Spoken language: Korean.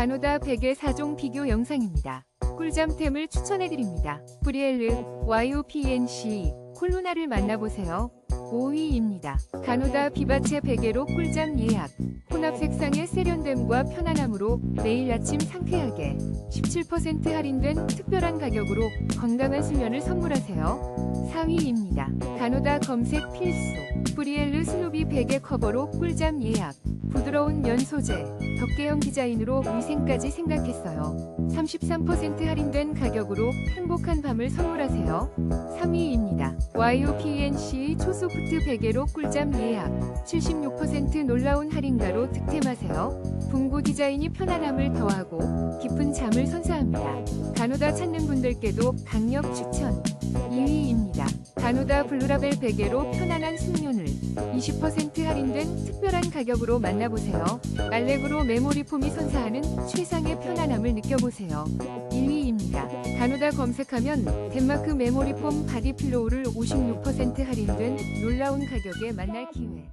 가노다 베개 4종 비교 영상입니다. 꿀잠템을 추천해드립니다. 브리엘르, YOPNC, 콜루나를 만나보세요. 5위입니다. 가노다 비바체 베개로 꿀잠 예약. 혼합 색상의 세련됨과 편안함으로 매일 아침 상쾌하게 17% 할인된 특별한 가격으로 건강한 수면을 선물하세요. 4위입니다. 가노다 검색 필수. 브리엘르 스누비 베개 커버로 꿀잠 예약. 부드러운 면 소재, 덮개형 디자인으로 위생까지 생각했어요. 33% 할인된 가격으로 행복한 밤을 선물하세요. 3위입니다. YOPNC 초소프트 베개로 꿀잠 예약. 76% 놀라운 할인가로 득템하세요. 붕고 디자인이 편안함을 더하고 깊은 잠을 선사합니다. 간호다 찾는 분들께도 강력 추천. 2위입니다. 간호다 블루라벨 베개로 편안한 숙면을 20% 할인된 특별한 가격으로 만나보세요. 알렉으로 메모리 폼이 선사하는 최상의 편안함을 느껴보세요. 1위입니다. 간호다 검색하면 덴마크 메모리 폼 바디 필로우를 56% 할인된 놀라운 가격에 만날 기회.